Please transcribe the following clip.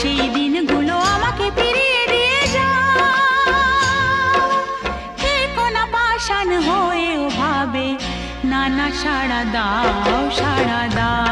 সেই দিনগুলো আমাকে ফিরিয়ে দিয়ে যাও। থেকো না পাষাণ ভাবে, নানা সাড়া দাও সাড়া দাও।